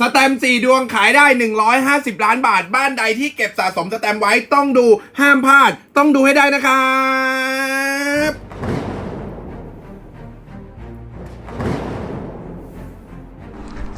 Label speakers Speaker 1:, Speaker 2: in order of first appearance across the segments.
Speaker 1: สแตมป์สี่ดวงขายได้ 150 ล้านบาท บ้านใดที่เก็บสะสมสแตมป์ไว้ต้องดูห้ามพลาด ต้องดูให้ได้นะครับ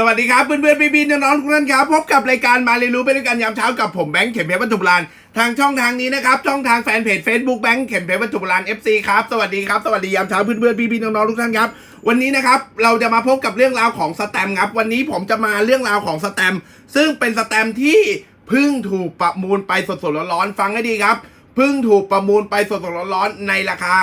Speaker 1: สวัสดีครับเพื่อนๆพี่ๆน้องๆทุกท่านครับพบกับรายการมาเรียนรู้ไปด้วยกันยามเช้ากับผมแบงค์เข็มเพชรวัตถุโบราณทางช่องทางนี้นะครับช่องทางแฟนเพจ Facebook แบงค์เข็มเพชรวัตถุโบราณ FC ครับสวัสดีครับสวัสดียามเช้าเพื่อนๆพี่ๆน้องๆทุกท่านครับวันนี้นะครับเราจะมาพบกับเรื่องราวของสแตมครับวันนี้ผมจะมาเรื่องราวของสแตมซึ่งเป็นสแตมที่เพิ่งถูกประมูลไปสดๆร้อนๆฟังให้ดีครับเพิ่งถูกประมูลไปสดๆร้อนๆในราคา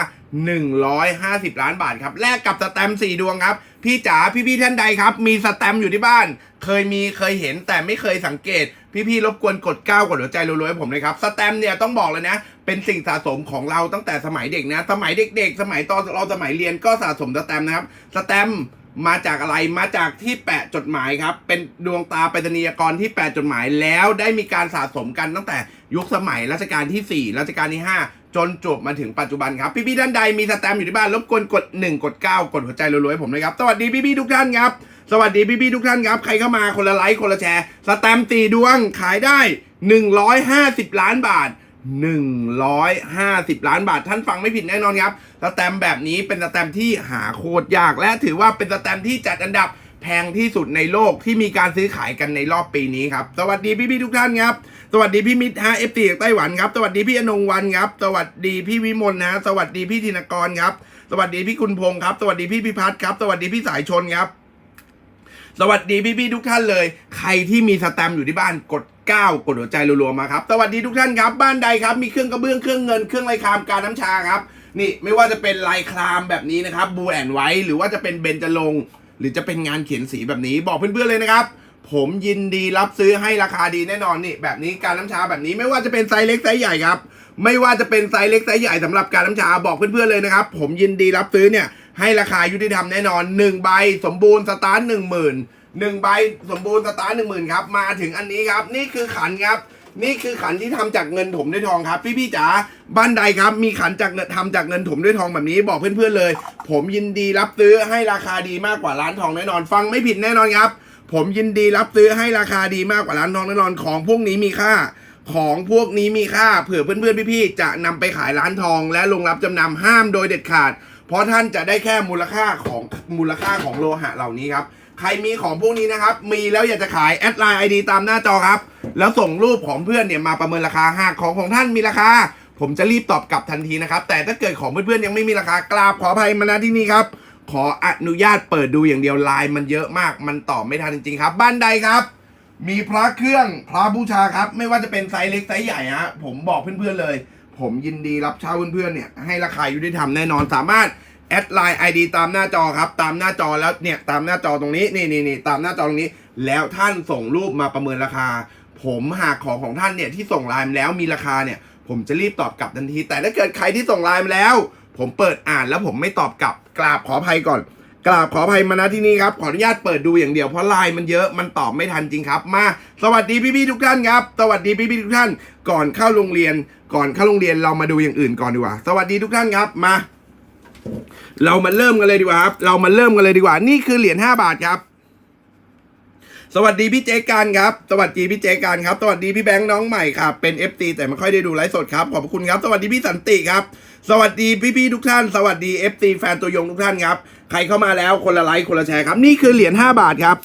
Speaker 1: 150 ล้านบาทครับแลกกับสแตม4ดวงครับ พี่จ๋าพี่ๆท่านใดครับ มีสแตมป์อยู่ที่บ้าน เคยมีเคยเห็นแต่ไม่เคยสังเกต พี่ๆรบกวนกดก้าวกดหัวใจรัวๆให้ผมเลยครับสแตมป์เนี่ยต้องบอกเลยนะ เป็นสิ่งสะสมของเราตั้งแต่สมัยเด็กนะ สมัยเด็ก ๆ สมัยตอนเราสมัยเรียนก็สะสมสแตมป์นะครับสแตมป์มาจากอะไรมาจากที่แปะจดหมายครับ เป็นดวงตาไปรษณียกรที่แปะจดหมายแล้วได้มีการสะสมกันตั้งแต่ยุคสมัยรัชกาลที่ 4 รัชกาลที่ 5 จนจบมาถึงปัจจุบันครับ พี่ๆท่านใดมีสแตมอยู่ที่บ้านรบกวนกด 1 กด 9 กดหัวใจรัวๆให้ผมเลยครับ สวัสดีพี่ๆทุกท่านครับ สวัสดีพี่ๆทุกท่านครับ ใครเข้ามาคนละไลค์คนละแชร์ สแตมตีดวงขายได้ 150 ล้านบาท 150 ล้านบาท ท่านฟังไม่ผิดแน่นอนครับ สแตมแบบนี้เป็นสแตมที่หาโคตรยาก และถือว่าเป็นสแตมที่จัดอันดับ แพงที่สุดในโลกที่มีการซื้อขายกันในรอบปีนี้ครับ สวัสดีพี่ๆทุกท่านครับ สวัสดีพี่มิตรฮะเอฟตีจากไต้หวันครับ สวัสดีพี่อนงวันครับ สวัสดีพี่วิมลนะ สวัสดีพี่ธินกรครับ สวัสดีพี่คุณพงศ์ครับ สวัสดีพี่พิพัฒน์ครับ สวัสดีพี่สายชนครับ สวัสดีพี่ๆทุกท่านเลย ใครที่มีสแตมป์อยู่ที่บ้านกด9กดหัวใจรัวๆมาครับ สวัสดีทุกท่านครับ บ้านใดครับ มีเครื่องกระเบื้อง เครื่องเงิน เครื่องลายครามการน้ำชาครับ นี่ไม่ว่าจะเป็นลายครามแบบนี้นะครับ บูแอนไว้ หรือว่าจะเป็นเบญจรง หรือจะเป็นงานเขียนสีแบบนี้บอกเพื่อนๆเลยนะครับ ผมยินดีรับซื้อให้ราคาดีแน่นอนนี่แบบนี้การน้ำชาแบบนี้ไม่ว่าจะเป็นไซส์เล็กไซส์ใหญ่ครับไม่ว่าจะเป็นไซส์เล็กไซส์ใหญ่สำหรับการน้ำชาบอกเพื่อนๆเลยนะครับ ผมยินดีรับซื้อเนี่ยให้ราคายุติธรรมแน่นอน1ใบสมบูรณ์สตาร์ทหนึ่งหมื่นหนึ่งใบสมบูรณ์สตาร์ทหนึ่งหมื่นครับมาถึงอันนี้ครับ นี่คือขันครับ นี่คือขันที่ทำจากเงินถมด้วยทองครับ พี่ๆจ๋าบ้านใดครับ มีขันจากเงินทำจากเงินถมด้วยทองแบบนี้บอกเพื่อนๆเลย ผมยินดีรับซื้อให้ราคาดีมากกว่าร้านทองแน่นอน ฟังไม่ผิดแน่นอนครับ ผมยินดีรับซื้อให้ราคาดีมากกว่าร้านทองแน่นอนของพวกนี้มีค่าของพวกนี้มีค่าเผื่อเพื่อนๆพี่ๆจะนำไปขายร้านทอง และลงรับจำนำห้ามโดยเด็ดขาด เพราะท่านจะได้แค่มูลค่าของมูลค่าของโลหะเหล่านี้ครับ ใครมีของพวกนี้นะครับ มีแล้วอยากจะขายแอดไลน์ไอดีตามหน้าจอครับ แล้วส่งรูปของเพื่อนเนี่ยมาประเมินราคาหากของของท่านมีราคา ผมจะรีบตอบกลับทันทีนะครับ แต่ถ้าเกิดของเพื่อนๆยังไม่มีราคากราบขออภัยมาณที่นี่ครับ ขออนุญาตเปิดดูอย่างเดียวไลน์มันเยอะมาก มันตอบไม่ทันจริงๆครับ บ้านใดครับ มีพระเครื่องพระบูชาครับ ไม่ว่าจะเป็นไซส์เล็กไซส์ใหญ่ฮะผมบอกเพื่อนๆเลย ผมยินดีรับเช่าเพื่อนๆเนี่ยให้ราคายุติธรรมแน่นอนสามารถ แอดไลน์ไอดีตามหน้าจอครับ ตามหน้าจอแล้วเนี่ยตามหน้าจอตรงนี้นี่นี่นี่ตามหน้าจอตรงนี้ แล้วท่านส่งรูปมาประเมินราคา ผมหากของของท่านเนี่ยที่ส่งไลน์แล้วมีราคาเนี่ย ผมจะรีบตอบกลับทันที แต่ถ้าเกิดใครที่ส่งไลน์แล้ว ผมเปิดอ่านแล้วผมไม่ตอบกลับกราบขออภัยก่อน กราบขออภัยมาณที่นี่ครับขออนุญาตเปิดดูอย่างเดียวเพราะไลน์มันเยอะมันตอบไม่ทันจริงครับ มา สวัสดีพี่ๆทุกท่านครับ สวัสดีพี่ๆทุกท่าน ก่อนเข้าโรงเรียน ก่อนเข้าโรงเรียนเรามาดูอย่างอื่นก่อนดีกว่า สวัสดีทุกท่านครับมา เรามาเริ่มกันเลยดีกว่าครับ เรามาเริ่มกันเลยดีกว่า นี่คือเหรียญ5บาทครับ สวัสดีพี่เจการครับ สวัสดีพี่เจการครับ สวัสดีพี่แบงค์น้องใหม่ครับ เป็น FT แต่ไม่ค่อยได้ดูไลฟ์สดครับ ขอบคุณครับ สวัสดีพี่สันติครับ สวัสดีพี่ๆทุกท่าน สวัสดี FT แฟนตัวยงทุกท่านครับ ใครเข้ามาแล้วคนละไลค์คนละแชร์ครับ นี่คือเหรียญ5บาทครับ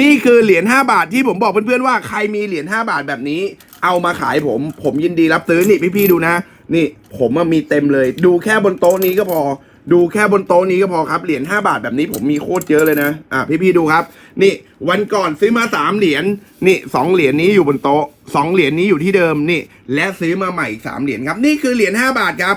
Speaker 1: นี่คือเหรียญ5บาทที่ผมบอกเพื่อนๆว่าใครมีเหรียญ5บาทแบบนี้ เอามาขายผม ผมยินดีรับซื้อนี่พี่ๆดูนะ นี่ผมมีเต็มเลย ดูแค่บนโต๊ะนี้ก็พอ ดูแค่บนโต๊ะนี้ก็พอครับ เหรียญ5บาทแบบนี้ผมมีโคตรเยอะเลยนะ อะพี่ๆดูครับ นี่วันก่อนซื้อมาสามเหรียญ นี่สองเหรียญนี้อยู่บนโต๊ะสองเหรียญนี้อยู่ที่เดิมนี่ และซื้อมาใหม่อีกสามเหรียญครับ นี่คือเหรียญ5บาทครับ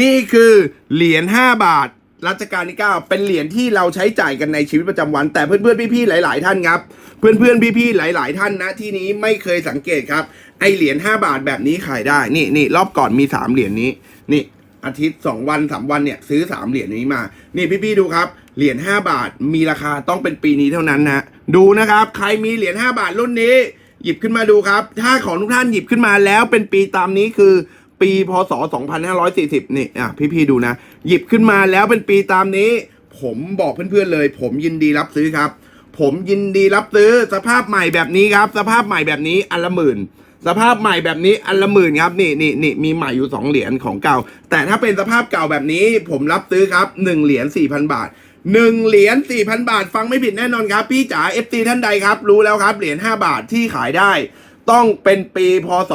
Speaker 1: นี่คือเหรียญ5บาท รัชกาลที่ 9 เป็นเหรียญที่เราใช้จ่ายกันในชีวิตประจำวัน แต่เพื่อนๆพี่ๆหลาย ๆ ท่านครับ เพื่อนๆพี่ๆหลาย ๆ ท่านนะที่นี้ไม่เคยสังเกตครับ ไอเหรียญ5บาทแบบนี้ขายได้นี่นี่รอบก่อนมี 3 เหรียญนี้นี่อาทิตย์ 2 วัน 3 วันเนี่ยซื้อ 3 เหรียญนี้มา นี่พี่ๆดูครับเหรียญ5บาทมีราคาต้องเป็นปีนี้เท่านั้นนะดูนะครับใครมีเหรียญ5บาทรุ่นนี้ หยิบขึ้นมาดูครับ ถ้าของทุกท่านหยิบขึ้นมาแล้วเป็นปีตามนี้คือ ปีพศ 2540 นี่อะพี่ๆดูนะ หยิบขึ้นมาแล้วเป็นปีตามนี้ ผมบอกเพื่อนๆเลย ผมยินดีรับซื้อครับ ผมยินดีรับซื้อสภาพใหม่แบบนี้ครับ สภาพใหม่แบบนี้อันละหมื่นสภาพใหม่แบบนี้อันละหมื่นครับนี่นี่นี่มีใหม่อยู่สองเหรียญของเก่า แต่ถ้าเป็นสภาพเก่าแบบนี้ผมรับซื้อครับหนึ่งเหรียญสี่พันบาทหนึ่งเหรียญสี่พันบาท ฟังไม่ผิดแน่นอนครับ พี่จ๋าเอฟซีท่านใดครับ รู้แล้วครับ เหรียญห้าบาทที่ขายได้ ต้องเป็นปีพศ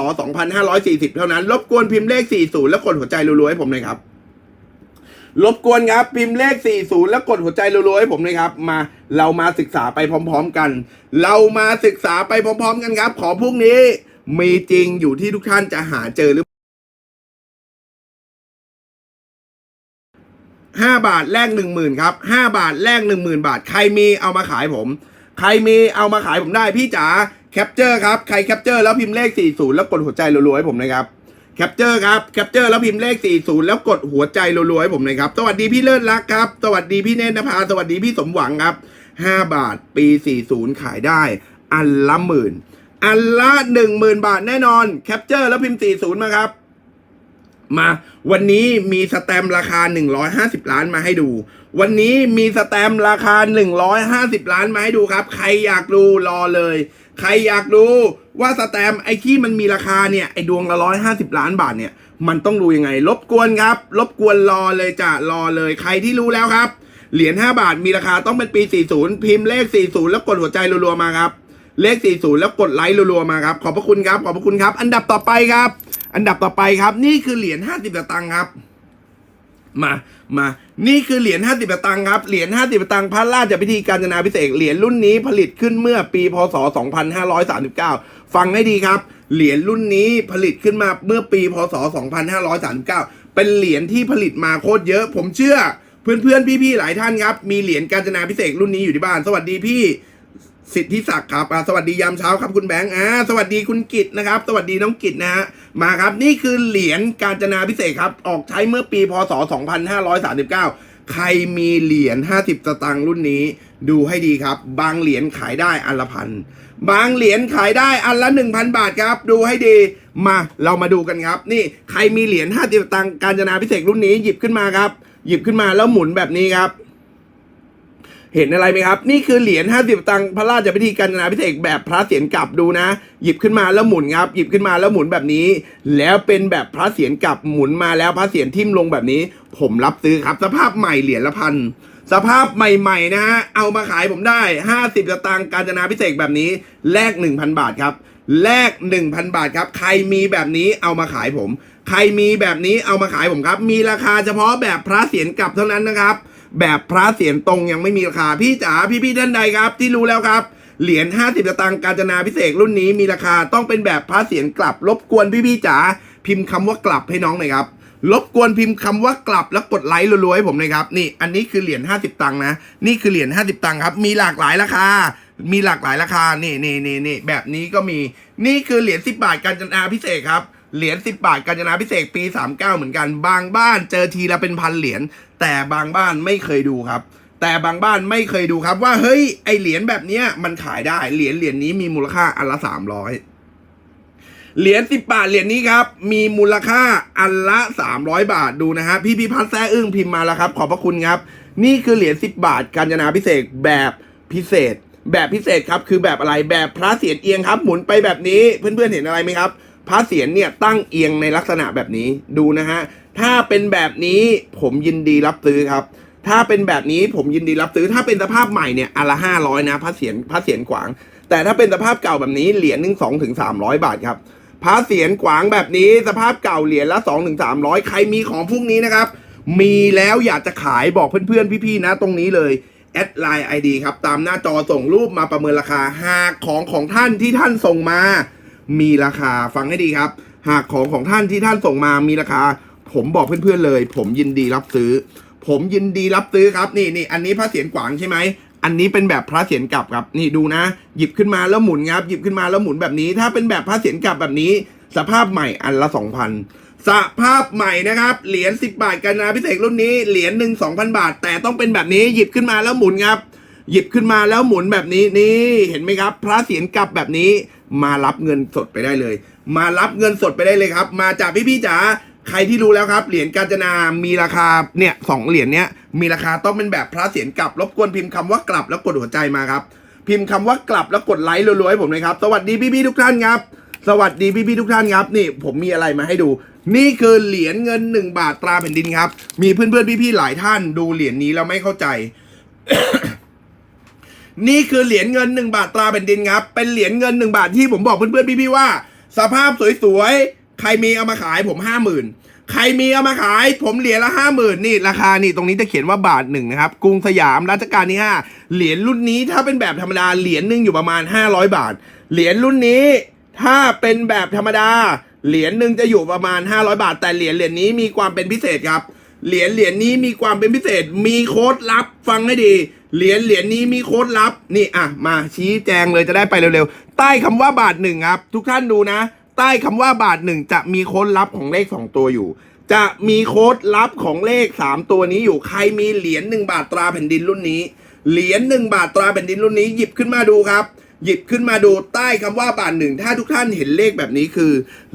Speaker 1: 2540 เท่านั้น รบกวนพิมพ์เลข 40 แล้วกดหัวใจรัวๆให้ผมหน่อยครับ รบกวนครับ พิมพ์เลข 40 แล้วกดหัวใจรัวๆให้ผมหน่อยครับ มา เรามาศึกษาไปพร้อม ๆ กัน เรามาศึกษาไปพร้อม ๆ กันครับ ของพวกนี้ มีจริงอยู่ที่ทุกท่านจะหาเจอหรือห้าบาทแลกหนึ่งหมื่นครับห้าบาทแลกหนึ่งหมื่นบาท ใครมีเอามาขายผม ใครมีเอามาขายผมได้พี่จ๋า แคปเจอร์ครับ ใครแคปเจอร์แล้วพิมพ์เลข 40 แล้วกดหัวใจรัวๆให้ผมนะครับ แคปเจอร์ครับ แคปเจอร์แล้วพิมพ์เลข 40 แล้วกดหัวใจรัวๆให้ผมนะครับ สวัสดีพี่เลิศรักครับ สวัสดีพี่เนตรนภา สวัสดีพี่สมหวังครับ 5 บาทปี 40 ขายได้ อันละหมื่น อันละ 10,000 บาทแน่นอน แคปเจอร์แล้วพิมพ์ 40 มาครับ มา วันนี้มีสแตมราคา 150 ล้านมาให้ดูวันนี้มีสแตมราคา 150 ล้านมาให้ดูครับ ใครอยากดูรอเลย ใครอยากดูว่าสแตมไอ้ที่มันมีราคาเนี่ยไอ้ดวงละ150ล้านบาทเนี่ยมันต้องดูยังไง รบกวนครับ รบกวนรอเลยจ้ะรอเลยใครที่รู้แล้วครับ เหรียญ5บาทมีราคาต้องเป็นปี 40 พิมพ์เลข 40 แล้วกดหัวใจรัวๆมาครับ เลข 40 แล้วกดไลค์รัวๆมาครับ ขอบพระคุณครับ ขอบพระคุณครับ อันดับต่อไปครับ อันดับต่อไปครับ นี่คือเหรียญ50สตางค์ครับ มา มา นี่คือเหรียญ50สตางค์ครับ เหรียญ50สตางค์พระราชพิธีการจนาพิเศษ เหรียญรุ่นนี้ผลิตขึ้นเมื่อปี พศ 2539 ฟังให้ดีครับ เหรียญรุ่นนี้ผลิตขึ้นมาเมื่อปี พศ 2539 เป็นเหรียญที่ผลิตมาโคตรเยอะ ผมเชื่อ เพื่อนๆ พี่ๆ หลายท่านครับ มีเหรียญการจนาพิเศษรุ่นนี้อยู่ที่บ้าน สวัสดีพี่ สิทธิศักดิ์ครับสวัสดียามเช้าครับคุณแบงค์อ่าสวัสดีคุณกิตนะครับ สวัสดีน้องกิตนะฮะมาครับ นี่คือเหรียญการจนาพิเศษครับ ออกใช้เมื่อปีพศ 2539 ใครมีเหรียญ50สตางค์รุ่นนี้ ดูให้ดีครับ บางเหรียญขายได้อันละพันบางเหรียญขายได้อันละ 1,000 บาทครับ ดูให้ดีมาเรามาดูกันครับ นี่ใครมีเหรียญ50สตางค์การจนาพิเศษรุ่นนี้หยิบขึ้นมาครับ หยิบขึ้นมาแล้วหมุนแบบนี้ครับ เห็นอะไรไหมครับ นี่คือเหรียญ50 ตังค์พระราชพิธีการจนาพิเศษแบบพระเศียรกลับดูนะ หยิบขึ้นมาแล้วหมุนครับหยิบขึ้นมาแล้วหมุนแบบนี้ แล้วเป็นแบบพระเศียรกลับหมุนมาแล้วพระเศียรทิ่มลงแบบนี้ ผมรับซื้อครับ สภาพใหม่เหรียญละพันสภาพใหม่ๆนะฮะเอามาขายผมได้ 50สตางค์การจนาพิเศษแบบนี้แลก1,000 บาทครับแลก1,000 บาทครับ ใครมีแบบนี้เอามาขายผม ใครมีแบบนี้เอามาขายผมครับ มีราคาเฉพาะแบบพระเศียรกลับเท่านั้นนะครับ แบบพระเศียรตรงยังไม่มีราคาพี่จ๋าพี่พี่ท่านใดครับ ที่รู้แล้วครับ เหรียญ50สตางค์กาญจนาพิเศษรุ่นนี้มีราคาต้องเป็นแบบพระเศียรกลับ รบกวนพี่พี่จ๋าพิมพ์คำว่ากลับให้น้องหน่อยครับรบกวนพิมพ์คำว่ากลับแล้วกดไลค์รัวๆให้ผมหน่อยครับนี่อันนี้คือเหรียญ50 ตังค์นะนี่คือเหรียญ50 ตังค์ครับ มีหลากหลายราคา มีหลากหลายราคานี่นี่นี่นี่แบบนี้ก็มีนี่คือเหรียญ10 บาทกาญจนาพิเศษครับเหรียญ10 บาทกาญจนาพิเศษปี 39 เหมือนกัน บางบ้านเจอทีละเป็นพันเหรียญ แต่บางบ้านไม่เคยดูครับ แต่บางบ้านไม่เคยดูครับ ว่าเฮ้ยไอเหรียญแบบเนี้ยมันขายได้เหรียญเหรียญนี้มีมูลค่าอันละ300เหรียญสิบบาทเหรียญนี้ครับ มีมูลค่าอันละ300บาทดูนะฮะพี่พิพัฒน์แซ่อึ้งพิมพ์มาแล้วครับ ขอบพระคุณครับ นี่คือเหรียญ10บบาทกาญจนาพิเศษแบบพิเศษ แบบพิเศษครับคือแบบอะไรแบบพระเศียรเอียงครับ หมุนไปแบบนี้เพื่อนๆเห็นอะไรไหมครับพระเศียรเนี่ยตั้งเอียงในลักษณะแบบนี้ดูนะฮะ ถ้าเป็นแบบนี้ผมยินดีรับซื้อครับ ถ้าเป็นแบบนี้ผมยินดีรับซื้อ ถ้าเป็นสภาพใหม่เนี่ยอันละห้าร้อยนะพระเศียรพระเศียรขวาง แต่ถ้าเป็นสภาพเก่าแบบนี้เหรียญหนึ่งสองถึงสามร้อยบาทครับพระเศียรขวางแบบนี้สภาพเก่าเหรียญละ2องถึงสามร้อยใครมีของพวกนี้นะครับ มีแล้วอยากจะขายบอกเพื่อนๆพี่ๆนะตรงนี้เลยแอดไลน์ไอดีครับ ตามหน้าจอส่งรูปมาประเมินราคา หากของของท่านที่ท่านส่งมา มีราคาฟังให้ดีครับ หากของของท่านที่ท่านส่งมามีราคา ผมบอกเพื่อนๆเลย ผมยินดีรับซื้อ ผมยินดีรับซื้อครับนี่นี่อันนี้พระเศียรกวางใช่ไหมอันนี้เป็นแบบพระเศียรกลับครับนี่ดูนะ หยิบขึ้นมาแล้วหมุนครับหยิบขึ้นมาแล้วหมุนแบบนี้ ถ้าเป็นแบบพระเศียรกลับแบบนี้ สภาพใหม่อันละสองพันสภาพใหม่นะครับ เหรียญ10 บาทกันนาพิเศษรุ่นนี้เหรียญหนึ่งสองพันบาท แต่ต้องเป็นแบบนี้หยิบขึ้นมาแล้วหมุนครับหยิบขึ้นมาแล้วหมุนแบบนี้นี่เห็นไหมครับ พระเศียรกลับแบบนี้มารับเงินสดไปได้เลย มารับเงินสดไปได้เลยครับ มาจากพี่ๆจ๋า ใครที่รู้แล้วครับ เหรียญกาญจนา มีราคาเนี่ยสองเหรียญเนี้ยมีราคาต้องเป็นแบบพระเศียรกลับ รบกวนพิมพ์คำว่ากลับแล้วกดหัวใจมาครับ พิมพ์คำว่ากลับแล้วกดไลค์รัวๆให้ผมเลยครับ สวัสดีพี่ๆทุกท่านครับ สวัสดีพี่ๆทุกท่านครับ นี่ผมมีอะไรมาให้ดู นี่คือเหรียญเงิน 1 บาทตราแผ่นดินครับ มีเพื่อนๆพี่ๆหลายท่านดูเหรียญนี้แล้วไม่เข้าใจ นี่คือเหรียญเงิน 1 บาทตราแผ่นดินครับ เป็นเหรียญเงิน 1 บาทที่ผมบอกเพื่อนๆพี่ๆว่า สภาพสวยๆ ใครมีเอามาขายผมห้าหมื่นใครมีเอามาขายผมเหรียญละห้าหมื่นนี่ราคานี่ตรงนี้จะเขียนว่าบาทหนึ่งนะครับกรุงสยามรัชกาลที่ห้าเหรียญรุ่นนี้ถ้าเป็นแบบธรรมดาเหรียญหนึ่งอยู่ประมาณ500บาท เหรียญรุ่นนี้ถ้าเป็นแบบธรรมดาเหรียญหนึ่งจะอยู่ประมาณ 500 บาท แต่เหรียญเหรียญนี้มีความเป็นพิเศษครับ เหรียญเหรียญนี้มีความเป็นพิเศษ มีโค้ดลับฟังให้ดี เหรียญเหรียญนี้มีโค้ดลับนี่อะมาชี้แจงเลยจะได้ไปเร็วๆ ใต้คำว่าบาทหนึ่งครับ ทุกท่านดูนะ ใต้คำว่าบาทหนึ่งจะมีโค้ดลับของเลขสองตัวอยู่ จะมีโค้ดลับของเลขสามตัวนี้อยู่ใครมีเหรียญหนึ่งบาทตราแผ่นดินรุ่นนี้ เหรียญหนึ่งบาทตราแผ่นดินรุ่นนี้หยิบขึ้นมาดูครับ หยิบขึ้นมาดูใต้คำว่าบาทหนึ่งถ้าทุกท่านเห็นเลขแบบนี้คือ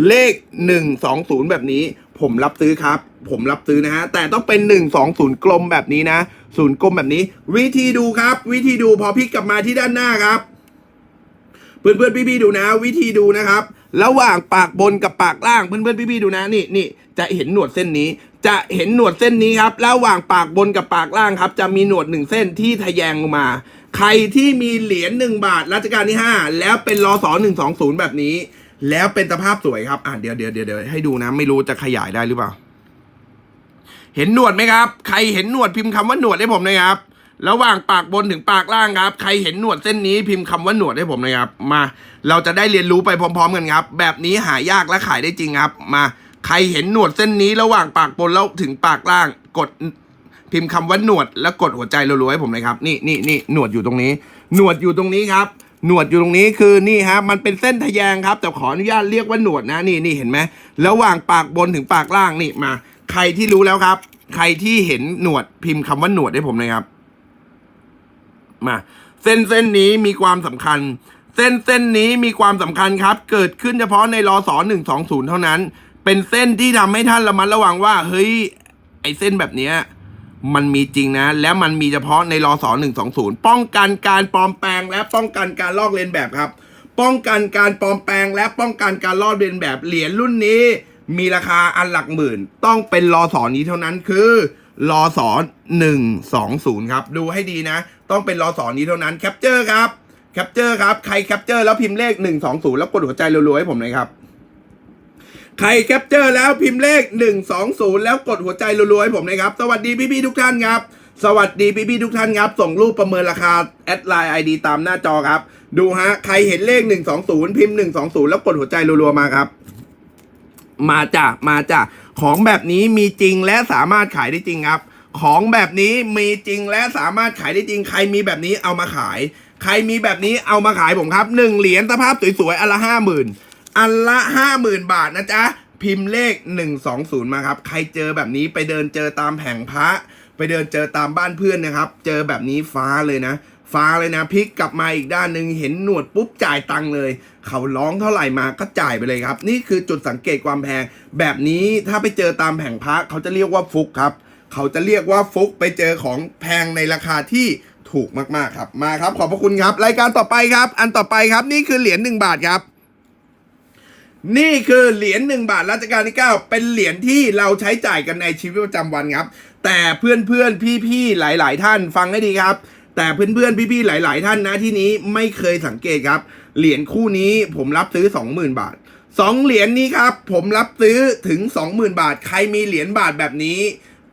Speaker 1: เลขหนึ่งสองศูนย์แบบนี้ ผมรับซื้อครับ ผมรับซื้อนะฮะแต่ต้องเป็นหนึ่งสองศูนย์กลมแบบนี้นะศูนย์กลมแบบนี้ วิธีดูครับ วิธีดูพอพลิกกลับมาที่ด้านหน้าครับเพื่อนเพื่อนๆพี่ๆดูนะ วิธีดูนะครับ ระหว่างปากบนกับปากล่างเพื่อนเพื่อนๆพี่ๆดูนะนี่นี่จะเห็นหนวดเส้นนี้ จะเห็นหนวดเส้นนี้ครับระหว่างปากบนกับปากล่างครับ จะมีหนวดหนึ่งเส้นที่ทะแยงลงมา ใครที่มีเหรียญหนึ่งบาทรัชกาลที่ห้าแล้วเป็นรอสอหนึ่งสองศูนย์แบบนี้ แล้วเป็นสภาพสวยครับอะเดี๋ยวเดี๋ยวเดี๋ยวให้ดูนะ ไม่รู้จะขยายได้หรือเปล่า เห็นหนวดไหมครับ ใครเห็นหนวดพิมพ์คำว่าหนวดให้ผมหนะครับ ระหว่างปากบนถึงปากล่างครับ ใครเห็นหนวดเส้นนี้พิมพ์คำว่าหนวดให้ผมนะครับ มา เราจะได้เรียนรู้ไปพร้อม ๆ กันครับ แบบนี้หายากและขายได้จริงครับ มา ใครเห็นหนวดเส้นนี้ ระหว่างปากบนแล้วถึงปากล่าง กดพิมพ์คำว่าหนวด แล้วกดหัวใจรัวๆให้ผมเลยครับ นี่นี่นี่หนวดอยู่ตรงนี้ หนวดอยู่ตรงนี้ครับหนวดอยู่ตรงนี้คือนี่ฮะมันเป็นเส้นทะแยงครับ แต่ขออนุญาตเรียกว่าหนวดนะนี่นี่เห็นไหมระหว่างปากบนถึงปากล่างนี่มา ใครที่รู้แล้วครับ ใครที่เห็นหนวดพิมพ์คำว่าหนวดให้ผมเลยครับ มาเส้นเส้นนี้มีความสำคัญ เส้นเส้นนี้มีความสำคัญครับ เกิดขึ้นเฉพาะในรอสอหนึ่งสองศูนย์เท่านั้น เป็นเส้นที่ทำให้ท่านระมัดระวังว่า เฮ้ย ไอเส้นแบบเนี้ยมันมีจริงนะ แล้วมันมีเฉพาะในรอสอหนึ่งสองศูนย์ป้องกันการปลอมแปลงและป้องกันการลอกเลียนแบบครับ ป้องกันการปลอมแปลงและป้องกันการลอกเลียนแบบเหรียญรุ่นนี้ มีราคาอันหลักหมื่น ต้องเป็นรอสอนี้เท่านั้นคือ รอสอหนึ่งสองศูนย์ครับ ดูให้ดีนะ ต้องเป็นรอสอนี้เท่านั้นแคปเจอร์ครับแคปเจอร์ครับ ใครแคปเจอร์แล้วพิมพ์เลขหนึ่งสองศูนย์แล้วกดหัวใจรัวๆให้ผมหน่อยครับ ใครแคปเจอร์แล้วพิมพ์เลข120แล้วกดหัวใจรัวๆให้ผมนะครับ สวัสดีพี่ๆทุกท่านครับสวัสดีพี่ๆทุกท่านครับ ส่งรูปประเมินราคาแอดไลน์ไอดีตามหน้าจอครับ ดูฮะ ใครเห็นเลข 120 พิมพ์ 120 แล้วกดหัวใจรัวๆมาครับ มาจ้ะ มาจ้ะ ของแบบนี้มีจริงและสามารถขายได้จริงครับ ของแบบนี้มีจริงและสามารถขายได้จริง ใครมีแบบนี้เอามาขาย ใครมีแบบนี้เอามาขายผมครับหนึ่งเหรียญสภาพสวยๆอันละห้าหมื่นอันละห้าหมื่นบาทนะจ๊ะพิมพ์เลขหนึ่งสองศูนย์มาครับ ใครเจอแบบนี้ไปเดินเจอตามแผงพระ ไปเดินเจอตามบ้านเพื่อนนะครับ เจอแบบนี้ฟ้าเลยนะ ฟ้าเลยนะพลิกกลับมาอีกด้านหนึ่งเห็นหนวดปุ๊บจ่ายตังค์เลย เขาร้องเท่าไหร่มาก็จ่ายไปเลยครับ นี่คือจุดสังเกตความแพง แบบนี้ถ้าไปเจอตามแผงพระเขาจะเรียกว่าฟุกครับ เขาจะเรียกว่าฟุกไปเจอของแพงในราคาที่ถูกมากๆครับมาครับ ขอบพระคุณครับ รายการต่อไปครับ อันต่อไปครับนี่คือเหรียญหนึ่งบาทครับ นี่คือเหรียญหนึ่งบาทรัชกาลที่9เป็นเหรียญที่เราใช้จ่ายกันในชีวิตประจำวันครับ แต่เพื่อนเพื่อนพี่พี่ๆหลาย ๆ ท่านฟังให้ดีครับ แต่เพื่อนเพื่อนพี่พี่ๆหลาย ๆ ท่านนะที่นี้ไม่เคยสังเกตครับ เหรียญคู่นี้ผมรับซื้อ 20,000 บาทสองเหรียญนี้ครับ ผมรับซื้อถึง 20,000 บาท ใครมีเหรียญบาทแบบนี้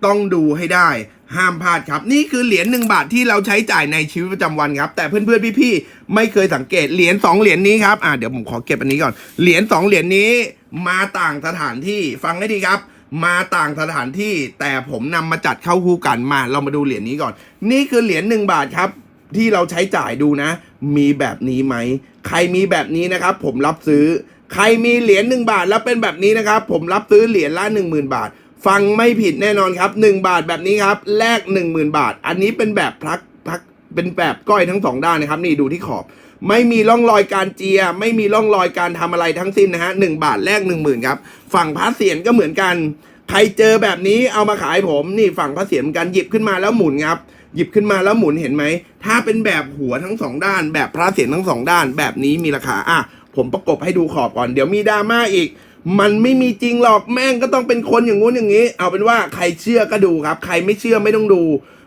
Speaker 1: ต้องดูให้ได้ห้ามพลาดครับ นี่คือเหรียญหนึ่งบาทที่เราใช้จ่ายในชีวิตประจำวันครับ แต่เพื่อนๆพี่ๆไม่เคยสังเกตเหรียญสองเหรียญนี้ครับอ่าเดี๋ยวผมขอเก็บอันนี้ก่อนเหรียญสองเหรียญนี้มาต่างสถานที่ฟังให้ดีครับ มาต่างสถานที่แต่ผมนำมาจัดเข้าคู่กันมา เรามาดูเหรียญนี้ก่อน นี่คือเหรียญหนึ่งบาทครับ ที่เราใช้จ่ายดูนะ มีแบบนี้ไหม ใครมีแบบนี้นะครับ ผมรับซื้อ ใครมีเหรียญหนึ่งบาทแล้วเป็นแบบนี้นะครับ ผมรับซื้อเหรียญละหนึ่งหมื่นบาท ฟังไม่ผิดแน่นอนครับหนึ่งบาทแบบนี้ครับแลกหนึ่งหมื่นบาท อันนี้เป็นแบบพลักพลักเป็นแบบก้อยทั้งสองด้านนะครับ นี่ดูที่ขอบ ไม่มีร่องรอยการเจีย ไม่มีร่องรอยการทำอะไรทั้งสิ้นนะฮะหนึ่งบาทแลกหนึ่งหมื่นครับฝั่งพระเสียรก็เหมือนกัน ใครเจอแบบนี้เอามาขายผมนี่ฝั่งพระเสียรเหมือนกันหยิบขึ้นมาแล้วหมุนครับหยิบขึ้นมาแล้วหมุนเห็นไหม ถ้าเป็นแบบหัวทั้งสองด้าน แบบพระเสียรทั้งสองด้าน แบบนี้มีราคา อะ ผมประกบให้ดูขอบก่อน เดี๋ยวมีดราม่าอีก มันไม่มีจริงหรอกแม่งก็ต้องเป็นคนอย่างงู้นอย่างนี้ เอาเป็นว่าใครเชื่อก็ดูครับ ใครไม่เชื่อไม่ต้องดู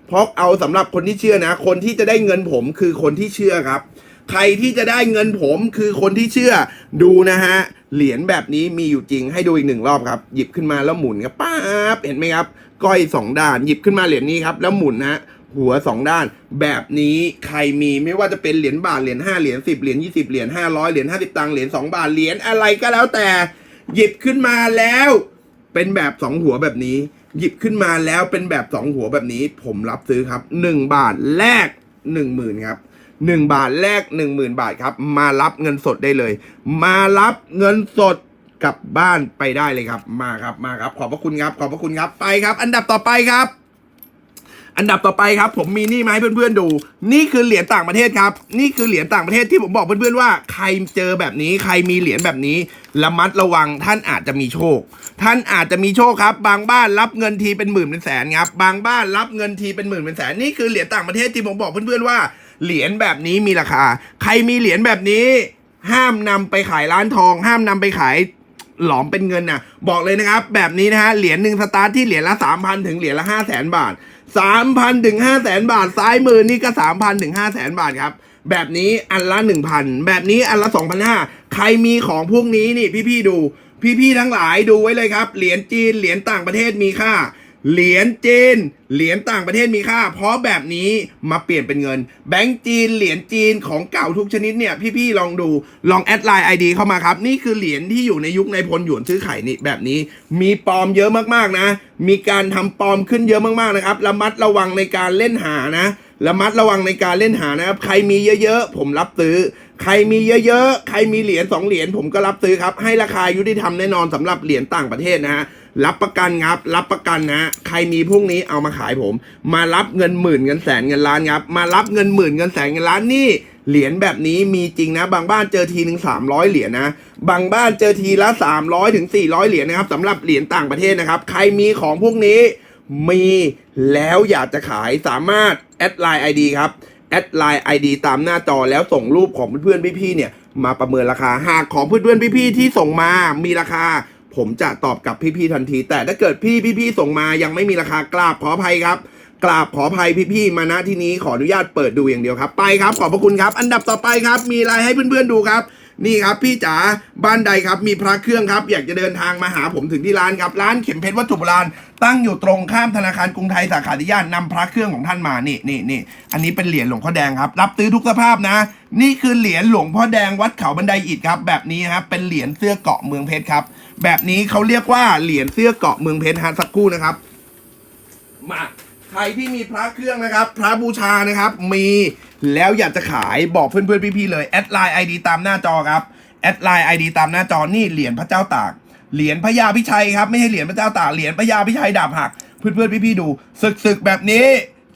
Speaker 1: เพราะเอาสำหรับคนที่เชื่อนะ คนที่จะได้เงินผมคือคนที่เชื่อครับ ใครที่จะได้เงินผมคือคนที่เชื่อดูนะฮะ เหรียญแบบนี้มีอยู่จริงให้ดูอีกหนึ่งรอบครับ หยิบขึ้นมาแล้วหมุนครับป๊าบเห็นไหมครับ ก้อยสองด้าน หยิบขึ้นมาเหรียญนี้ครับ แล้วหมุนนะหัวสองด้าน แบบนี้ใครมีไม่ว่าจะเป็นเหรียญบาทเหรียญห้าเหรียญสิบเหรียญยี่สิบเหรียญห้าร้อยเหรียญห้าสิบตังค์เหรียญสองบาทเหรียญอะไรก็แล้วแต่ หยิบขึ้นมาแล้ว เป็นแบบสองหัวแบบนี้ หยิบขึ้นมาแล้วเป็นแบบสองหัวแบบนี้ ผมรับซื้อครับหนึ่งบาทแลกหนึ่งหมื่นครับ หนึ่งบาทแลกหนึ่งหมื่นบาทครับ มารับเงินสดได้เลย มารับเงินสดกลับบ้านไปได้เลยครับ มาครับมาครับ ขอบพระคุณครับ ขอบพระคุณครับไปครับ อันดับต่อไปครับ อันดับต่อไปครับ ผมมีนี่มาให้เพื่อนๆดู นี่คือเหรียญต่างประเทศครับ นี่คือเหรียญต่างประเทศที่ผมบอกเพื่อนๆว่า ใครเจอแบบนี้ ใครมีเหรียญแบบนี้ระมัดระวังท่านอาจจะมีโชค ท่านอาจจะมีโชคครับ บางบ้านรับเงินทีเป็นหมื่นเป็นแสนครับ บางบ้านรับเงินทีเป็นหมื่นเป็นแสนนี่คือเหรียญต่างประเทศที่ผมบอกเพื่อนๆว่าเหรียญแบบนี้มีราคา ใครมีเหรียญแบบนี้ ห้ามนำไปขายร้านทอง ห้ามนำไปขายหลอมเป็นเงินน่ะ บอกเลยนะครับ แบบนี้นะฮะเหรียญหนึ่งสตาร์ทที่เหรียญละสามพันถึงเหรียญละห้าแสนบาท สามพันถึงห้าแสนบาท ซ้ายมือนี่ก็สามพันถึงห้าแสนบาทครับ แบบนี้อันละหนึ่งพันแบบนี้อันละสองพันห้าใครมีของพวกนี้นี่พี่ๆดู พี่ๆทั้งหลายดูไว้เลยครับ เหรียญจีนเหรียญต่างประเทศมีค่า เหรียญจีน เหรียญต่างประเทศมีค่า เพราะแบบนี้มาเปลี่ยนเป็นเงิน แบงก์จีน เหรียญจีนของเก่าทุกชนิดเนี่ยพี่ๆลองดูลองแอดไลน์ไอดีเข้ามาครับ นี่คือเหรียญที่อยู่ในยุคในพลหยวนซื้อขายนี่แบบนี้ มีปลอมเยอะมากๆนะ มีการทำปลอมขึ้นเยอะมากๆนะครับระมัดระวังในการเล่นหานะระมัดระวังในการเล่นหานะครับใครมีเยอะๆ ผมรับซื้อ ใครมีเยอะๆ ใครมีเหรียญสองเหรียญผมก็รับซื้อครับ ให้ราคายุติธรรมแน่นอนสำหรับเหรียญต่างประเทศนะฮะ รับประกันครับ รับประกันนะ ใครมีพวกนี้เอามาขายผม มารับเงินหมื่นเงินแสนเงินล้านครับ มารับเงินหมื่นเงินแสนเงินล้านนี่เหรียญแบบนี้มีจริงนะ บางบ้านเจอทีหนึ่งสามร้อยเหรียญนะ บางบ้านเจอทีละสามร้อยถึงสี่ร้อยเหรียญนะครับสำหรับเหรียญต่างประเทศนะครับ ใครมีของพวกนี้มีแล้วอยากจะขายสามารถแอดไลน์ไอดีครับ อดไลน์ไอดีตามหน้าจอแล้วส่งรูปของเพื่อนๆพี่ๆเนี่ยมาประเมินราคาหากของเพื่อนๆพี่ๆที่ส่งมามีราคา ผมจะตอบกับพี่ๆทันที แต่ถ้าเกิดพี่พี่ๆส่งมายังไม่มีราคากราบขออภัยครับกราบขออภัยพี่ๆมาณที่นี้ขออนุญาตเปิดดูอย่างเดียวครับ ไปครับขอบพระคุณครับ อันดับต่อไปครับ มีอะไรให้เพื่อนๆดูครับ นี่ครับพี่จ๋าบ้านใดครับมีพระเครื่องครับ อยากจะเดินทางมาหาผมถึงที่ร้านครับ ร้านเข็มเพชรวัตถุโบราณตั้งอยู่ตรงข้ามธนาคารกรุงไทยสาขาธิยานนำพระเครื่องของท่านมานี่นี่นี่อันนี้เป็นเหรียญหลวงพ่อแดงครับ รับซื้อทุกสภาพนะ นี่คือเหรียญหลวงพ่อแดงวัดเขาบันไดอิฐครับ แบบนี้ครับเป็นเหรียญเสื้อเกาะเมืองเพชรครับ แบบนี้เขาเรียกว่าเหรียญเสื้อเกาะเมืองเพชรฮะสักครู่นะครับมาใครที่มีพระเครื่องนะครับ พระบูชานะครับ มี แล้วอยากจะขายบอกเพื่อนๆพี่ๆเลยแอดไลน์ไอดีตามหน้าจอครับแอดไลน์ไอดีตามหน้าจอนี่เหรียญพระเจ้าตาก เหรียญพระยาพิชัยครับไม่ใช่เหรียญพระเจ้าตากเหรียญพระยาพิชัยดาบหักเพื่อนๆพี่ๆดูศึกๆแบบนี้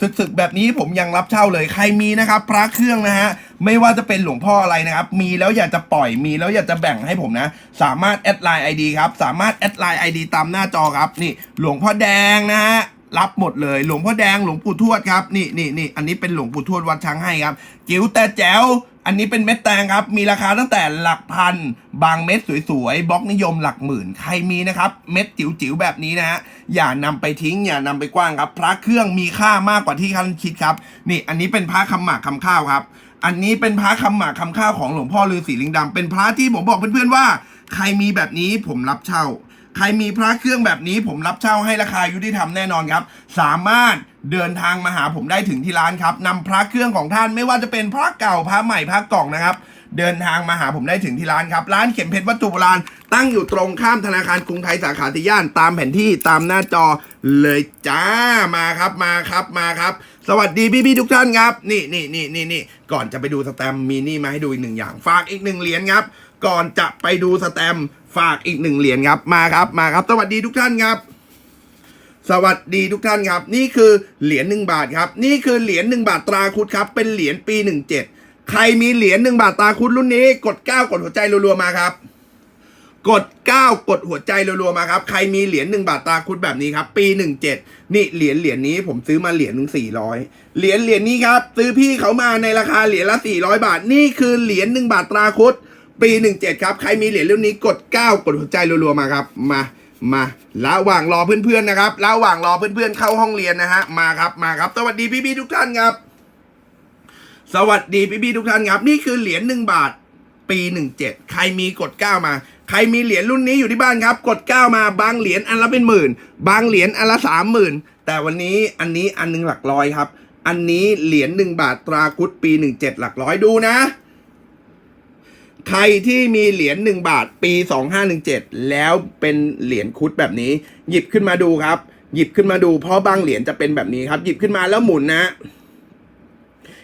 Speaker 1: ศึกๆแบบนี้ผมยังรับเช่าเลยใครมีนะครับ พระเครื่องนะฮะไม่ว่าจะเป็นหลวงพ่ออะไรนะครับ มีแล้วอยากจะปล่อยมีแล้วอยากจะแบ่งให้ผมนะ สามารถแอดไลน์ไอดีครับ สามารถแอดไลน์ไอดีตามหน้าจอครับนี่หลวงพ่อแดงนะฮะ รับหมดเลย หลวงพ่อแดงหลวงปู่ทวดครับนี่นี่นี่อันนี้เป็นหลวงปู่ทวดวัดช้างให้ครับจิ๋วแต่แจ๋วอันนี้เป็นเม็ดแตงครับ มีราคาตั้งแต่หลักพัน บางเม็ดสวยๆบล็อกนิยมหลักหมื่น ใครมีนะครับ เม็ดจิ๋วๆแบบนี้นะฮะอย่านำไปทิ้ง อย่านำไปกว้างครับ พระเครื่องมีค่ามากกว่าที่ท่านคิดครับ นี่อันนี้เป็นพระคำหมากคำข้าวครับ อันนี้เป็นพระคำหมากคำข้าวของหลวงพ่อฤาษีลิงดำเป็นพระที่ผมบอกเพื่อนๆว่า ใครมีแบบนี้ผมรับเช่า ใครมีพระเครื่องแบบนี้ผมรับเช่าให้ราคายุติธรรมแน่นอนครับ สามารถเดินทางมาหาผมได้ถึงที่ร้านครับนำพระเครื่องของท่านไม่ว่าจะเป็นพระเก่าพระใหม่พระกล่องนะครับ เดินทางมาหาผมได้ถึงที่ร้านครับ ร้านเข็มเพชรวัตถุโบราณตั้งอยู่ตรงข้ามธนาคารกรุงไทยสาขาติย่านตามแผนที่ตามหน้าจอเลยจ้ามาครับมาครับมาครับ สวัสดีพี่ๆทุกท่านครับ นี่นี่นี่นี่นี่ก่อนจะไปดูสแตมมีนี่มาให้ดูอีกหนึ่งอย่าง ฝากอีกหนึ่งเหรียญครับ ก่อนจะไปดูสแตม ฝากอีกหนึ่งเหรียญครับมาครับมาครับ สวัสดีทุกท่านครับ สวัสดีทุกท่านครับ นี่คือเหรียญหนึ่งบาทครับ นี่คือเหรียญหนึ่งบาทตราคุดครับ เป็นเหรียญปีหนึ่งเจ็ดใครมีเหรียญหนึ่งบาทตราคุดรุ่นนี้ กดเก้ากดหัวใจรัวๆมาครับ กด9กดหัวใจรัวๆมาครับ ใครมีเหรียญหนึ่งบาทตราคุดแบบนี้ครับ ปี17นี่เหรียญเหรียญนี้ผมซื้อมาเหรียญหนึ่งสี่ร้อยเหรียญเหรียญนี้ครับ ซื้อพี่เขามาในราคาเหรียญละ400บาท นี่คือเหรียญหนึ่งบาทตราคุด ปี 17 ครับ ใครมีเหรียญรุ่นนี้กด 9 กดหัวใจรัวๆมาครับ มามาระหว่างรอเพื่อนๆนะครับระหว่างรอเพื่อนๆเข้าห้องเรียนนะฮะมาครับมาครับ สวัสดีพี่ๆทุกท่านครับ สวัสดีพี่ๆทุกท่านครับ นี่คือเหรียญหนึ่งบาท ปีหนึ่งเจ็ดใครมีกดเก้ามา ใครมีเหรียญรุ่นนี้อยู่ที่บ้านครับ กดเก้ามาบางเหรียญอันละเป็นหมื่น บางเหรียญอันละสามหมื่นแต่วันนี้อันนี้อันหนึงหลักร้อยครับ อันนี้เหรียญหนึ่งบาทตราคุดปีหนึ่งเจ็ดหลักร้อยดูนะ ใครที่มีเหรียญหนึ่งบาทปี 2517 แล้วเป็นเหรียญคุดแบบนี้ หยิบขึ้นมาดูครับ หยิบขึ้นมาดูเพราะบางเหรียญจะเป็นแบบนี้ครับ หยิบขึ้นมาแล้วหมุนนะ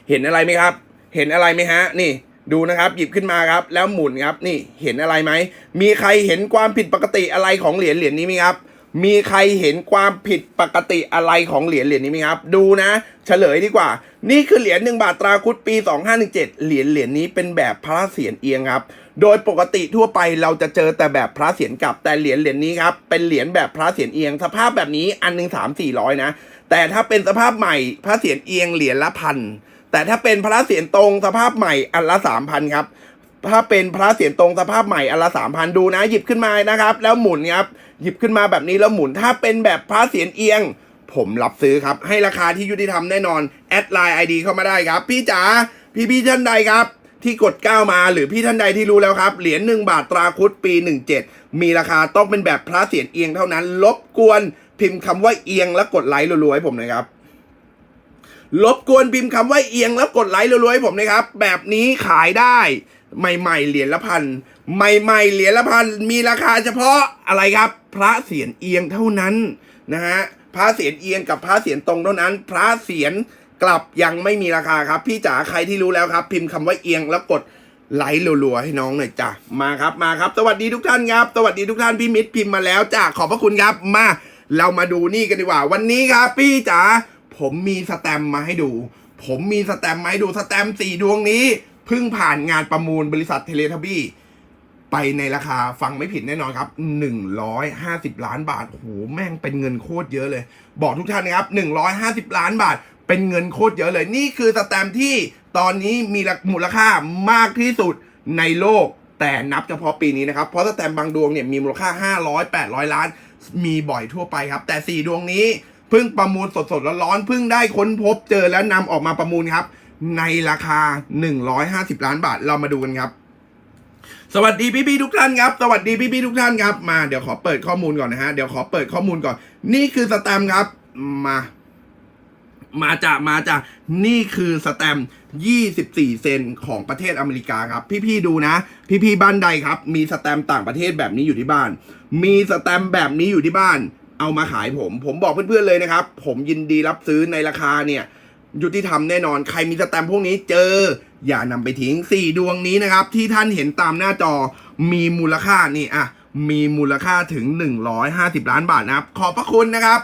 Speaker 1: เห็นอะไรไหมครับ เห็นอะไรไหมฮะ นี่ดูนะครับ หยิบขึ้นมาครับ แล้วหมุนครับ นี่เห็นอะไรไหมมีใครเห็นความผิดปกติอะไรของเหรียญเหรียญนี้ไหมครับ มีใครเห็นความผิดปกติอะไรของเหรียญเหรียญนี้ไหมครับ ดูนะ เฉลยดีกว่า นี่คือเหรียญหนึ่งบาทตราคุดปี 2517 เหรียญเหรียญนี้เป็นแบบพระเศียรเอียงครับ โดยปกติทั่วไปเราจะเจอแต่แบบพระเศียรกลับแต่เหรียญเหรียญนี้ครับเป็นเหรียญแบบพระเศียรเอียง สภาพแบบนี้อันหนึ่งสามสี่ร้อยนะ แต่ถ้าเป็นสภาพใหม่พระเศียรเอียงเหรียญละพันแต่ถ้าเป็นพระเศียรตรงสภาพใหม่อันละสามพันครับ ถ้าเป็นพระเศียรตรงสภาพใหม่อันละสามพันดูนะ หยิบขึ้นมานะครับ แล้วหมุนครับหยิบขึ้นมาแบบนี้แล้วหมุนถ้าเป็นแบบพระเศียรเอียง ผมรับซื้อครับให้ราคาที่ยุติธรรมแน่นอนแอดไลน์ไอดีเข้ามาได้ครับ พี่จ๋าพี่พี่ท่านใดครับที่กดก้าวมาหรือพี่ท่านใดที่รู้แล้วครับ เหรียญหนึ่งบาทตราคุดปี 17 มีราคาต้องเป็นแบบพระเศียรเอียงเท่านั้น ลบกวนพิมพ์คำว่าเอียงแล้วกดไลค์รัวๆให้ผมหน่อยครับ รบกวนพิมพ์คำว่าเอียงแล้วกดไลค์รัวๆให้ผมนะครับ แบบนี้ขายได้ใหม่ๆเหรียญละพันใหม่ๆเหรียญละพันมีราคาเฉพาะอะไรครับ พระเสียรเอียงเท่านั้นนะฮะพระเสียรเอียงกับพระเสียรตรงเท่านั้น พระเสียรกลับยังไม่มีราคาครับ พี่จ๋าใครที่รู้แล้วครับ พิมพ์คำว่าเอียงแล้วกดไลค์รัวๆให้น้องหน่อยจ้ะมาครับมาครับ สวัสดีทุกท่านครับ สวัสดีทุกท่านพี่มิตรพิมพ์มาแล้วจ้ะขอบพระคุณครับมา เรามาดูนี่กันดีกว่า วันนี้ครับ พี่จ๋า ผมมีสแตมมาให้ดู ผมมีสแตมมาให้ดูสแตมสี่ดวงนี้เพิ่งผ่านงานประมูลบริษัทเทเลทบี้ไปในราคาฟังไม่ผิดแน่นอนครับ 150 ล้านบาทโหแม่งเป็นเงินโคตรเยอะเลย บอกทุกท่านนะครับ 150 ล้านบาท เป็นเงินโคตรเยอะเลย นี่คือสแตมที่ตอนนี้มีมูลค่ามากที่สุดในโลก แต่นับเฉพาะปีนี้นะครับ เพราะสแตมบางดวงเนี่ยมีมูลค่า 500 800 ล้าน มีบ่อยทั่วไปครับ แต่ 4 ดวงนี้ พิ่งประมูลสดๆร้อนๆเพิ่งได้ค้นพบเจอแล้วนำออกมาประมูลครับ ในราคา 150 ล้านบาทเรามาดูกันครับ สวัสดีพี่ๆทุกท่านครับ สวัสดีพี่ๆทุกท่านครับมาเดี๋ยวขอเปิดข้อมูลก่อนนะฮะเดี๋ยวขอเปิดข้อมูลก่อน นี่คือสแตมป์ครับมา มาจากมาจากนี่คือสแตมป์24 เซนของประเทศอเมริกาครับ พี่ๆดูนะ พี่ๆบ้านใดครับ มีสแตมป์ต่างประเทศแบบนี้อยู่ที่บ้าน มีสแตมป์แบบนี้อยู่ที่บ้าน เอามาขายผม ผมบอกเพื่อนๆเลยนะครับ ผมยินดีรับซื้อในราคาเนี่ยยุติธรรมแน่นอนใครมีสแตมพวกนี้เจอ อย่านำไปทิ้ง 4 ดวงนี้นะครับ ที่ท่านเห็นตามหน้าจอมีมูลค่านี่อะมีมูลค่าถึง 150 ล้านบาทนะครับ ขอบพระคุณนะครับ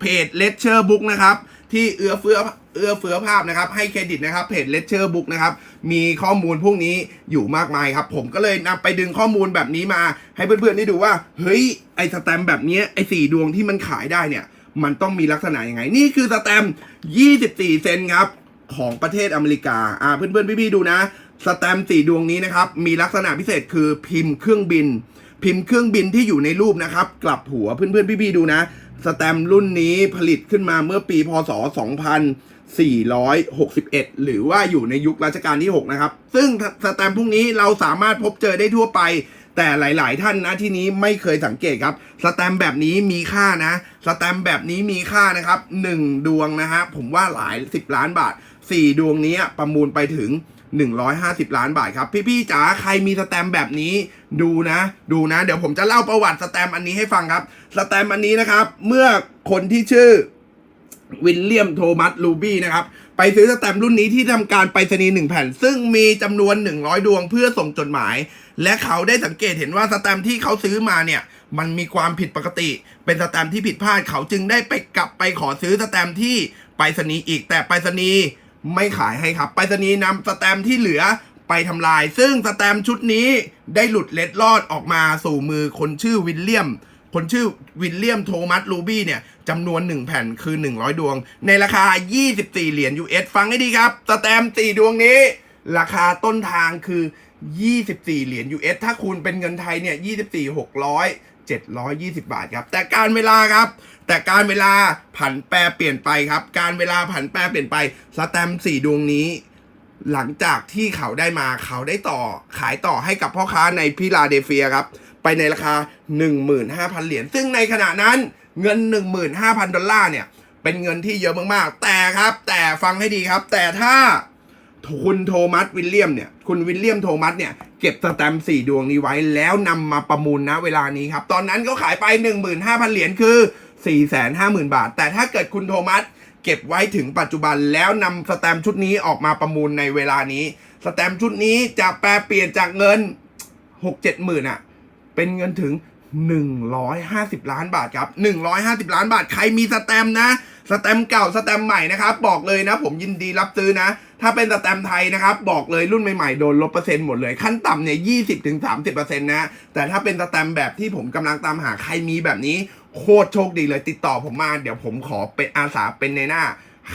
Speaker 1: เพจ Lecture Book นะครับ ที่เอื้อเฟื้อเอื้อเฟื้อภาพนะครับ ให้เครดิตนะครับเพจ Lecture Book นะครับมีข้อมูลพวกนี้อยู่มากมายครับ ผมก็เลยนำไปดึงข้อมูลแบบนี้มา ให้เพื่อนๆได้ดูว่า เฮ้ย ไอสแตมป์แบบนี้ไอสี่ดวงที่มันขายได้เนี่ย มันต้องมีลักษณะยังไง นี่คือสแตมป์24 เซนครับ ของประเทศอเมริกาอ่าเพื่อนๆพี่ๆดูนะสแตมป์สี่ดวงนี้นะครับ มีลักษณะพิเศษคือพิมพ์เครื่องบิน พิมพ์เครื่องบินที่อยู่ในรูปนะครับ กลับหัวเพื่อนๆพี่ๆดูนะ สแตมรุ่นนี้ผลิตขึ้นมาเมื่อปีพศ 2461 หรือว่าอยู่ในยุครัชกาลที่ 6 นะครับ ซึ่งสแตมพวกนี้เราสามารถพบเจอได้ทั่วไป แต่หลาย ๆ ท่านนะที่นี้ไม่เคยสังเกตครับ สแตมแบบนี้มีค่านะ สแตมแบบนี้มีค่านะครับหนึ่งดวงนะฮะผมว่าหลาย 10 ล้านบาท 4 ดวงนี้ประมูลไปถึง 150 ล้านบาทครับ พี่ๆจ๋าใครมีสแตมแบบนี้ดูนะ ดูนะ เดี๋ยวผมจะเล่าประวัติสแตมอันนี้ให้ฟังครับ สแตมอันนี้นะครับ เมื่อคนที่ชื่อวิลเลียมโทมัสลูบี้นะครับ ไปซื้อสแตมรุ่นนี้ที่ทำการไปรษณีย์หนึ่งแผ่น ซึ่งมีจำนวน 100 ดวงเพื่อส่งจดหมาย และเขาได้สังเกตเห็นว่าสแตมที่เขาซื้อมาเนี่ยมันมีความผิดปกติ เป็นสแตมที่ผิดพลาดเขาจึงได้ไปกลับไปขอซื้อสแตมที่ไปรษณีย์อีกแต่ไปรษณีย์ ไม่ขายให้ครับไปรษณีย์นำสแตมที่เหลือไปทำลาย ซึ่งสแตมชุดนี้ได้หลุดเล็ดลอดออกมาสู่มือคนชื่อวิลเลียม คนชื่อวิลเลียมโทมัสลูบี้เนี่ยจำนวน 1 แผ่นคือ 100 ดวง ในราคา 24 เหรียญ US ฟังให้ดีครับ สแตม4ดวงนี้ ราคาต้นทางคือ 24 เหรียญ US ถ้าคูณเป็นเงินไทยเนี่ย 24 600 720 บาทครับ แต่การเวลาครับ แต่การเวลาผันแปรเปลี่ยนไปครับ การเวลาผันแปรเปลี่ยนไปสแตมป์4ดวงนี้ หลังจากที่เขาได้มาเขาได้ต่อขายต่อให้กับพ่อค้าในพิลาเดเฟียครับ ไปในราคา 15,000 เหรียญซึ่งในขณะนั้นเงิน 15,000 ดอลลาร์เนี่ย เป็นเงินที่เยอะมากๆ แต่ครับ แต่ฟังให้ดีครับ แต่ถ้า คุณโทมัสวิลเลียมเนี่ยคุณวิลเลียมโทมัสเนี่ยเก็บสแตมป์สี่ดวงนี้ไว้แล้วนำมาประมูลณเวลานี้ครับ ตอนนั้นเขาขายไป 15,000 เหรียญคือ 450,000 บาท แต่ถ้าเกิดคุณโทมัสเก็บไว้ถึงปัจจุบันแล้วนำสแตมป์ชุดนี้ออกมาประมูลในเวลานี้ สแตมป์ชุดนี้จะแปลเปลี่ยนจากเงิน 6 7หมื่นอะเป็นเงินถึง 150 ล้านบาทครับ 150 ล้านบาทใครมีสแตมป์นะ สแตมเก่าสแตมใหม่นะครับบอกเลยนะ ผมยินดีรับซื้อนะ ถ้าเป็นสแตมไทยนะครับบอกเลยรุ่นใหม่ๆโดนลบเปอร์เซ็นต์หมดเลยขั้นต่ำเนี่ย20ถึง30%นะแต่ถ้าเป็นสแตมแบบที่ผมกำลังตามหาใครมีแบบนี้ โคตรโชคดีเลยติดต่อผมมาเดี๋ยวผมขอเป็นอาสาเป็นในหน้า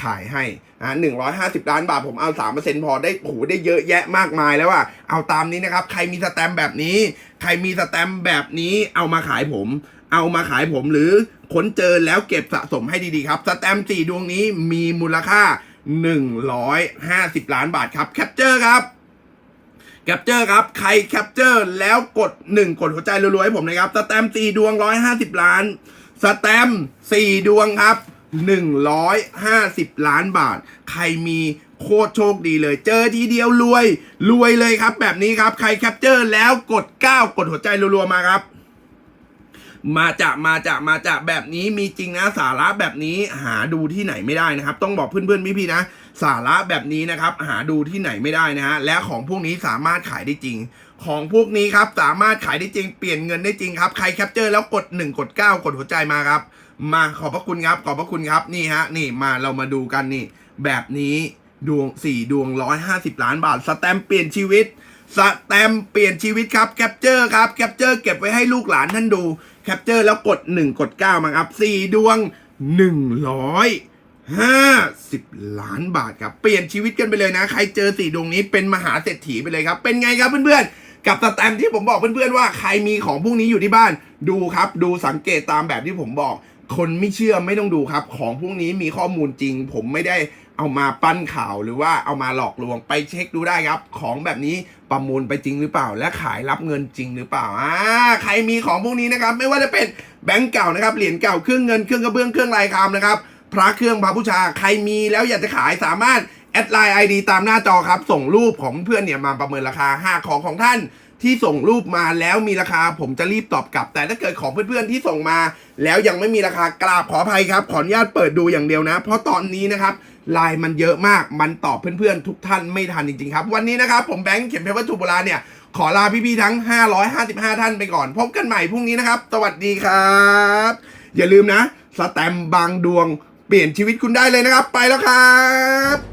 Speaker 1: ขายให้อะหนึ่งร้อยห้าสิบล้านบาทผมเอาสามเปอร์เซ็นพอได้โอ้โหได้เยอะแยะมากมายแล้วอะเอาตามนี้นะครับ ใครมีสแตมแบบนี้ ใครมีสแตมแบบนี้เอามาขายผม เอามาขายผมหรือค้นเจอแล้วเก็บสะสมให้ดีๆครับ สแตมป์สี่ดวงนี้มีมูลค่า 150 ล้านบาทครับ แคปเจอร์ครับ แคปเจอร์ครับ ใครแคปเจอร์แล้วกด 1 กดหัวใจรัวๆให้ผมนะครับ สแตมป์สี่ดวง 150 ล้าน สแตมป์สี่ดวงครับ 150 ล้านบาท ใครมีโคตรโชคดีเลย เจอทีเดียวรวย รวยเลยครับ แบบนี้ครับ ใครแคปเจอร์แล้วกด 9 กดหัวใจรัวๆมาครับ มาจะมาจะมาจะแบบนี้มีจริงนะสาระแบบนี้หาดูที่ไหนไม่ได้นะครับ ต้องบอกเพื่อนๆพี่ๆนะ สาระแบบนี้นะครับ หาดูที่ไหนไม่ได้นะฮะและของพวกนี้สามารถขายได้จริง ของพวกนี้ครับสามารถขายได้จริงเปลี่ยนเงินได้จริงครับใครแคปเจอร์แล้วกด 1 กด 9 กดหัวใจมาครับ มาขอบพระคุณครับขอบพระคุณครับนี่ฮะนี่มาเรามาดูกันนี่ แบบนี้ดวง4ดวง150 ล้านบาทสแตมเปลี่ยนชีวิต สแตมเปลี่ยนชีวิตครับแคปเจอร์ครับแคปเจอร์เก็บไว้ให้ลูกหลานท่านดูแคปเจอร์แล้วกด 1 กด 9 มาครับ 4 ดวง 150 ล้านบาทครับ เปลี่ยนชีวิตกันไปเลยนะ ใครเจอ 4 ดวงนี้เป็นมหาเศรษฐีไปเลยครับ เป็นไงครับเพื่อนๆ กับสแตมที่ผมบอกเพื่อนๆว่าใครมีของพวกนี้อยู่ที่บ้าน ดูครับ ดูสังเกตตามแบบที่ผมบอก คนไม่เชื่อไม่ต้องดูครับ ของพวกนี้มีข้อมูลจริง ผมไม่ได้ เอามาปั้นข่าวหรือว่าเอามาหลอกลวงไปเช็คดูได้ครับ ของแบบนี้ประมูลไปจริงหรือเปล่า และขายรับเงินจริงหรือเปล่าอ่าใครมีของพวกนี้นะครับ ไม่ว่าจะเป็นแบงก์เก่านะครับเหรียญเก่าเครื่องเงินเครื่องกระเบื้องเครื่องลายคำนะครับพระเครื่องพระบูชาใครมีแล้วอยากจะขายสามารถแอดไลน์ไอดีตามหน้าจอครับ ส่งรูปของเพื่อนเนี่ยมาประเมินราคาหาของของท่านที่ส่งรูปมาแล้วมีราคาผมจะรีบตอบกลับ แต่ถ้าเกิดของเพื่อนๆที่ส่งมา แล้วยังไม่มีราคากราบขออภัยครับ ขออนุญาตเปิดดูอย่างเดียวนะ เพราะตอนนี้นะครับ ไลน์มันเยอะมาก มันตอบเพื่อนๆ ทุกท่านไม่ทันจริงๆครับ วันนี้นะครับ ผมแบงค์เข็มเพชรวัตถุโบราณเนี่ย ขอลาพี่ๆทั้ง 555 ท่านไปก่อน พบกันใหม่พรุ่งนี้นะครับ สวัสดีครับ อย่าลืมนะ สแตมป์บางดวงเปลี่ยนชีวิตคุณได้เลยนะครับ ไปแล้วครับ